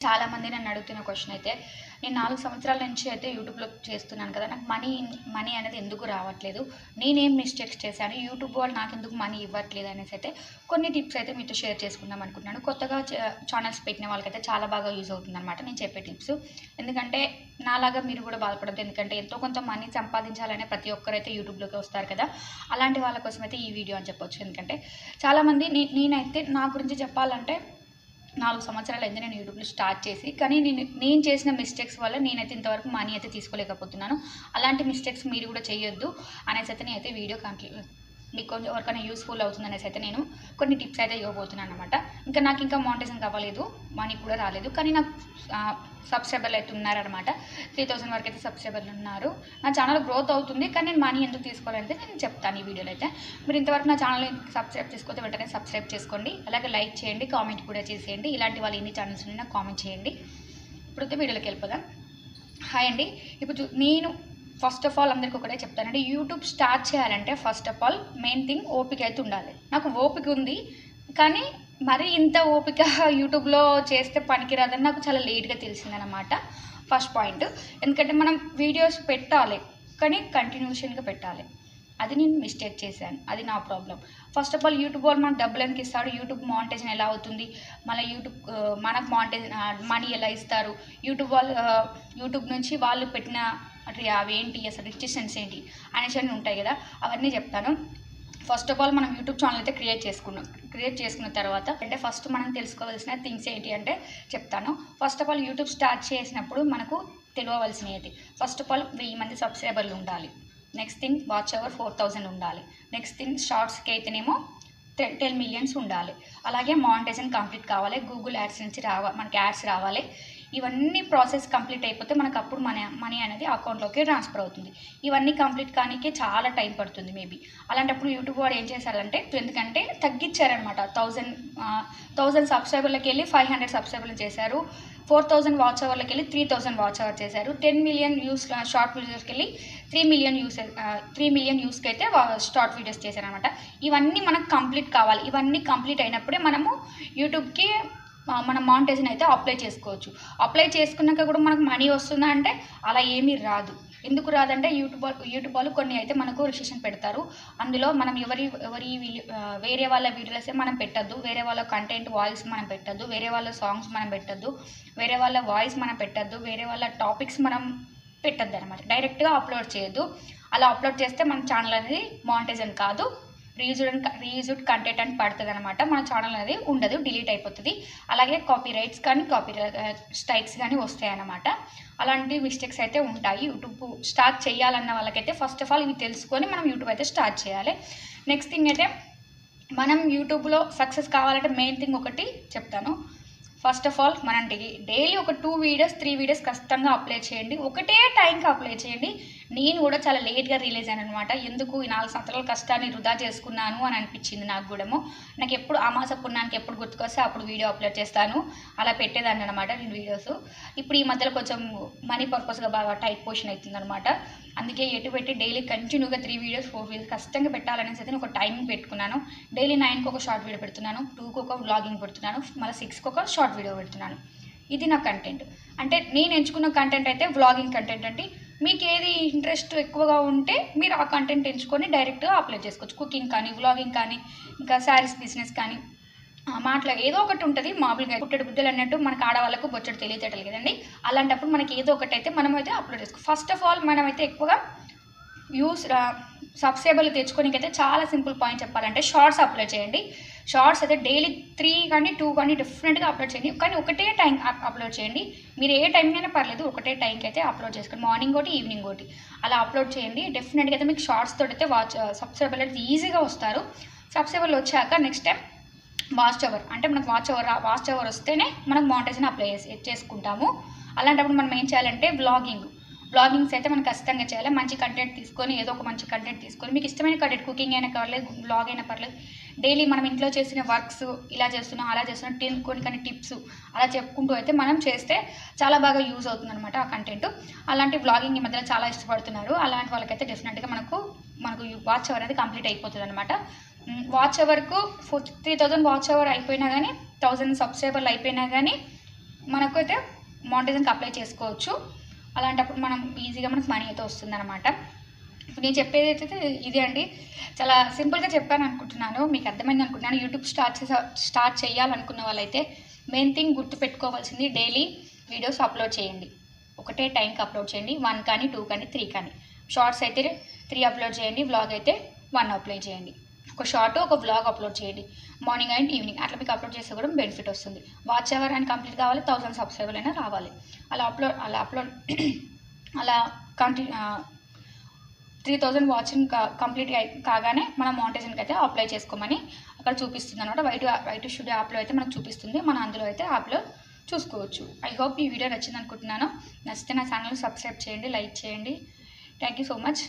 చాలా మంది నన్ను అడుగుతున్న క్వశ్చన్ అయితే నేను నాలుగు సంవత్సరాల నుంచి అయితే యూట్యూబ్లో చేస్తున్నాను కదా నాకు మనీ మనీ అనేది ఎందుకు రావట్లేదు? నేనేం మిస్టేక్స్ చేశాను? యూట్యూబ్ వాళ్ళు నాకు ఎందుకు మనీ ఇవ్వట్లేదు అనేసి అయితే కొన్ని టిప్స్ అయితే మీతో షేర్ చేసుకుందాం అనుకుంటున్నాను. కొత్తగా ఛానల్స్ పెట్టిన వాళ్ళకైతే చాలా బాగా యూజ్ అవుతుంది అనమాట నేను చెప్పే టిప్స్ ఎందుకంటే నాలాగా మీరు కూడా బాధపడద్దు. ఎందుకంటే ఎంతో కొంత మనీ సంపాదించాలనే ప్రతి ఒక్కరైతే యూట్యూబ్లోకి వస్తారు కదా అలాంటి వాళ్ళ కోసం అయితే ఈ వీడియో అని చెప్పొచ్చు. ఎందుకంటే చాలామంది నేనైతే నా గురించి చెప్పాలంటే నాలుగు సంవత్సరాలు అయితే నేను యూట్యూబ్లో స్టార్ట్ చేసి. కానీ నేను నేను చేసిన మిస్టేక్స్ వల్ల నేనైతే ఇంతవరకు మనీ అయితే తీసుకోలేకపోతున్నాను. అలాంటి మిస్టేక్స్ మీరు కూడా చేయొద్దు అనేసి అయితే నేనైతే వీడియో కంప్లీట్ మీకు కొంచెం ఎవరికైనా యూస్ఫుల్ అవుతుంది అనేసి అయితే నేను కొన్ని టిప్స్ అయితే ఇవ్వబోతున్నాను అనమాట ఇంకా నాకు ఇంకా మౌంటేషన్ కావలేదు మనీ కూడా రాలేదు. కానీ నాకు సబ్స్క్రైబర్లు అయితే ఉన్నారనమాట త్రీ థౌసండ్ వరకు అయితే సబ్స్క్రైబర్లు ఉన్నారు. నా ఛానల్ గ్రోత్ అవుతుంది కానీ నేను మనీ ఎందుకు తీసుకోవాలంటే నేను చెప్తాను ఈ వీడియోలో అయితే. మీరు ఇంతవరకు నా ఛానల్ సబ్స్క్రైబ్ చేసుకోతే వెంటనే సబ్స్క్రైబ్ చేసుకోండి. అలాగే లైక్ చేయండి కామెంట్ కూడా చేసేయండి. ఇలాంటి వాళ్ళు ఎన్ని ఛానల్స్ ఉన్నా కామెంట్ చేయండి. ఇప్పుడైతే వీడియోలోకి వెళ్ళిపోదాం. హాయ్ అండి. ఇప్పుడు చూ- నేను ఫస్ట్ ఆఫ్ ఆల్ అందరికీ ఒకటే చెప్తానండి. యూట్యూబ్ స్టార్ట్ చేయాలంటే first of all main thing ఓపిక అయితే ఉండాలి. నాకు ఓపిక ఉంది కానీ మరి ఇంత ఓపిక యూట్యూబ్లో చేస్తే పనికిరాదని నాకు చాలా లేట్గా తెలిసిందనమాట ఫస్ట్ పాయింట్ ఎందుకంటే మనం వీడియోస్ పెట్టాలి కానీ కంటిన్యూషన్గా పెట్టాలి. అది నేను మిస్టేక్ చేశాను. అది నా problem first of all YouTube వాళ్ళు మనకు డబ్బులు ఎందుకు ఇస్తాడు యూట్యూబ్ మానిటైజేషన్ ఎలా అవుతుంది? మళ్ళీ యూట్యూబ్ మనకు మానిటైజ్ మనీ ఎలా ఇస్తారు? యూట్యూబ్ వాళ్ళు యూట్యూబ్ నుంచి వాళ్ళు పెట్టిన అట్లా అవి ఏంటి అసలు రిజిస్ట్రేషన్స్ ఏంటి అనేసి అన్నీ ఉంటాయి కదా అవన్నీ చెప్తాను. ఫస్ట్ ఆఫ్ ఆల్ మనం యూట్యూబ్ ఛానల్ అయితే క్రియేట్ చేసుకున్నాం. క్రియేట్ చేసుకున్న తర్వాత అంటే ఫస్ట్ మనం తెలుసుకోవాల్సిన థింగ్స్ ఏంటి అంటే చెప్తాను. First of all YouTube start చేసినప్పుడు మనకు తెలియవలసినవి. ఫస్ట్ ఆఫ్ ఆల్ వెయ్యి మంది సబ్స్క్రైబర్లు ఉండాలి. Next thing watch hour four thousand ఉండాలి. నెక్స్ట్ థింగ్ షార్ట్స్కి అయితేనేమో టెన్ టెన్ మిలియన్స్ ఉండాలి. అలాగే మానిటైజేషన్ కంప్లీట్ కావాలి. గూగుల్ యాడ్స్ నుంచి రావాలి మనకి యాడ్స్ రావాలి. ఇవన్నీ ప్రాసెస్ కంప్లీట్ అయిపోతే మనకు అప్పుడు మనీ మనీ అనేది అకౌంట్లోకి ట్రాన్స్ఫర్ అవుతుంది. ఇవన్నీ కంప్లీట్ కానీకే చాలా టైం పడుతుంది మేబీ. అలాంటప్పుడు యూట్యూబ్ వాడు ఏం చేశారంటే ఎందుకంటే తగ్గించారనమాట థౌజండ్ థౌజండ్ సబ్స్క్రైబర్లకి వెళ్ళి ఫైవ్ హండ్రెడ్ సబ్స్క్రైబర్లు చేశారు. ఫోర్ థౌజండ్ వాచ్ అవర్లకి వెళ్ళి త్రీ థౌజండ్ వాచ్ అవర్ చేశారు. టెన్ మిలియన్ వ్యూస్ షార్ట్ వీడియోస్కి వెళ్ళి three million views three million యూస్కి అయితే షార్ట్ వీడియోస్ చేశారనమాట. ఇవన్నీ మనకు కంప్లీట్ కావాలి. ఇవన్నీ కంప్లీట్ అయినప్పుడే మనము యూట్యూబ్కి మనం మానిటైజేషన్ అయితే అప్లై చేసుకోవచ్చు. అప్లై చేసుకున్నాక కూడా మనకు మనీ వస్తుందా అంటే అలా ఏమీ రాదు. ఎందుకు రాదంటే యూట్యూబ్ యూట్యూబ్ వాళ్ళు కొన్ని అయితే మనకు రిస్ట్రిక్షన్ పెడతారు. అందులో మనం ఎవరి ఎవరి వేరే వాళ్ళ వీడియోసే మనం పెట్టద్దు. వేరే వాళ్ళ కంటెంట్ వాయిస్ మనం పెట్టద్దు. వేరే వాళ్ళ సాంగ్స్ మనం పెట్టద్దు. వేరే వాళ్ళ వాయిస్ మనం పెట్టద్దు. వేరే వాళ్ళ టాపిక్స్ మనం పెట్టద్దు అనమాట డైరెక్ట్గా అప్లోడ్ చేయొద్దు. అలా అప్లోడ్ చేస్తే మన ఛానల్ అనేది మానిటైజన్ కాదు. రీయూజ్డ్ రీయూజ్డ్ కంటెంట్ అని పడుతుంది అనమాట మన ఛానల్ అనేది ఉండదు డిలీట్ అయిపోతుంది. అలాగే కాపీ రైట్స్ కానీ కాపీ స్ట్రైక్స్ కానీ వస్తాయి అనమాట అలాంటి మిస్టేక్స్ అయితే ఉంటాయి. యూట్యూబ్ స్టార్ట్ చేయాలన్న వాళ్ళకైతే ఫస్ట్ ఆఫ్ ఆల్ ఇవి తెలుసుకొని మనం యూట్యూబ్ అయితే స్టార్ట్ చేయాలి. నెక్స్ట్ థింగ్ అయితే మనం యూట్యూబ్లో సక్సెస్ కావాలంటే మెయిన్ థింగ్ ఒకటి చెప్తాను. ఫస్ట్ ఆఫ్ ఆల్ మనం డైలీ ఒక టూ వీడియోస్ త్రీ వీడియోస్ ఖచ్చితంగా అప్లై చేయండి. ఒకటే టైంకి అప్లై చేయండి. నేను కూడా చాలా లేట్గా రిలీజ్ అయ్యాను అనమాట ఎందుకు? ఈ నాలుగు సంవత్సరాల కష్టాన్ని వృధా చేసుకున్నాను అని అనిపించింది నాకు కూడా నాకు ఎప్పుడు అమాస పుణ్యానికి ఎప్పుడు గుర్తుకొస్తే అప్పుడు వీడియో అప్లోడ్ చేస్తాను. అలా పెట్టేదాన్ని అనమాట నేను వీడియోస్ ఇప్పుడు ఈ మధ్యలో కొంచెం మనీ పర్పస్గా బాగా టైట్ పోషన్ అవుతుందనమాట అందుకే ఎటు పెట్టి డైలీ కంటిన్యూగా త్రీ వీడియోస్ ఫోర్ వీడియోస్ ఖచ్చితంగా పెట్టాలనేసి అయితే నేను ఒక టైమింగ్ పెట్టుకున్నాను. డైలీ నైన్కి ఒక షార్ట్ వీడియో పెడుతున్నాను. టూకి ఒక వ్లాగింగ్ పెడుతున్నాను. మళ్ళీ సిక్స్కి ఒక షార్ట్ వీడియో పెడుతున్నాను. ఇది నా కంటెంట్ అంటే నేను ఎంచుకున్న కంటెంట్ అయితే వ్లాగింగ్ కంటెంట్ అంటే మీకు ఏది ఇంట్రెస్ట్ ఎక్కువగా ఉంటే మీరు ఆ కంటెంట్ ఎంచుకొని డైరెక్ట్గా అప్లోడ్ చేసుకోవచ్చు. కుకింగ్ కానీ వ్లాగింగ్ కానీ ఇంకా శారీస్ బిజినెస్ కానీ ఆ, ఏదో ఒకటి ఉంటుంది. మామూలుగా పుట్టడు బుద్ధులు అన్నట్టు మనకు ఆడవాళ్ళకు బొచ్చడు తెలియచేటలు కదండి. అలాంటప్పుడు మనకి ఏదో ఒకటి అయితే మనమైతే అప్లోడ్ చేసుకో. ఫస్ట్ ఆఫ్ ఆల్ మనమైతే ఎక్కువగా యూస్ సబ్స్క్రైబర్లు తెచ్చుకోనికైతే చాలా సింపుల్ పాయింట్ చెప్పాలంటే షార్ట్స్ అప్లోడ్ చేయండి. షార్ట్స్ అయితే డైలీ త్రీ కానీ టూ కానీ డిఫరెంట్గా అప్లోడ్ చేయండి. కానీ ఒకటే టైం అప్లోడ్ చేయండి. మీరు ఏ టైంకి అయినా పర్లేదు ఒకటే టైంకి అయితే అప్లోడ్ చేసుకోండి. మార్నింగ్ ఒకటి ఈవినింగ్ ఒకటి అలా అప్లోడ్ చేయండి. డెఫినెట్గా అయితే మీకు షార్ట్స్ తోటి అయితే వాచ్ సబ్స్క్రైబర్లు అయితే ఈజీగా వస్తారు. సబ్స్క్రైబర్లు వచ్చాక నెక్స్ట్ టైం వాచ్ అవర్ అంటే మనకు వాచ్ అవర్ వాచ్ అవర్ వస్తేనే మనకు మానిటైజేషన్ అప్లై చేసి చేసుకుంటాము. అలాంటప్పుడు మనం ఏం చేయాలంటే వ్లాగింగ్ వ్లాగింగ్స్ అయితే మనం ఖచ్చితంగా చేయాలి. మంచి కంటెంట్ తీసుకొని ఏదో ఒక మంచి కంటెంట్ తీసుకొని మీకు ఇష్టమైన కంటెంట్ కుకింగ్ అయినా పర్లేదు బ్లాగ్ అయినా పర్లేదు డైలీ మనం ఇంట్లో చేసిన వర్క్స్ ఇలా చేస్తున్నాం అలా చేస్తున్నాం టిన్ కొన్ని కొన్ని టిప్స్ అలా చెప్పుకుంటూ అయితే మనం చేస్తే చాలా బాగా యూజ్ అవుతుంది అనమాట ఆ కంటెంట్ అలాంటి వ్లాగింగ్ ఈ మధ్యలో చాలా ఇష్టపడుతున్నారు. అలాంటి వాళ్ళకైతే డెఫినెట్గా మనకు మనకు వాచ్ అవర్ అనేది కంప్లీట్ అయిపోతుంది అనమాట watch అవర్కు four three thousand watch hour అయిపోయినా కానీ థౌజండ్ సబ్స్క్రైబర్లు అయిపోయినా కానీ మనకైతే మోనిటైజన్కి అప్లై చేసుకోవచ్చు. అలాంటప్పుడు మనం ఈజీగా మనకు మనీ అయితే వస్తుందన్నమాట. నేను చెప్పేది అయితే ఇదే అండి. చాలా సింపుల్గా చెప్పాను అనుకుంటున్నాను మీకు అర్థమైంది అనుకుంటున్నాను. యూట్యూబ్ స్టార్ట్ చేసా స్టార్ట్ చేయాలనుకున్న వాళ్ళైతే మెయిన్ థింగ్ గుర్తు పెట్టుకోవాల్సింది డైలీ వీడియోస్ అప్లోడ్ చేయండి. ఒకటే టైంకి అప్లోడ్ చేయండి. వన్ కానీ టూ కానీ త్రీ కానీ. షార్ట్స్ అయితే త్రీ అప్లోడ్ చేయండి. వ్లాగ్ అయితే వన్ అప్లోడ్ చేయండి. ఒక షార్ట్ ఒక వ్లాగ్ అప్లోడ్ చేయండి. మార్నింగ్ అండ్ ఈవినింగ్ అట్లా మీకు అప్లోడ్ చేస్తే కూడా బెనిఫిట్ వస్తుంది. వాచ్ అవర్ అండ్ కంప్లీట్ కావాలి థౌసండ్ సబ్స్క్రైబర్ అయినా రావాలి. అలా అప్లోడ్ అలా అప్లోడ్ అలా continue three thousand watching complete కాగానే మనం మౌంటేషన్కి అయితే అప్లై చేసుకోమని అక్కడ చూపిస్తుంది అనమాట వైట్ వైట్ స్టూడియో యాప్లో అయితే మనకు చూపిస్తుంది. మనం అందులో అయితే యాప్లో చూసుకోవచ్చు. ఐ హోప్ ఈ వీడియో నచ్చింది అనుకుంటున్నాను. నచ్చితే నా ఛానల్ సబ్స్క్రైబ్ చేయండి లైక్ చేయండి. Thank you so much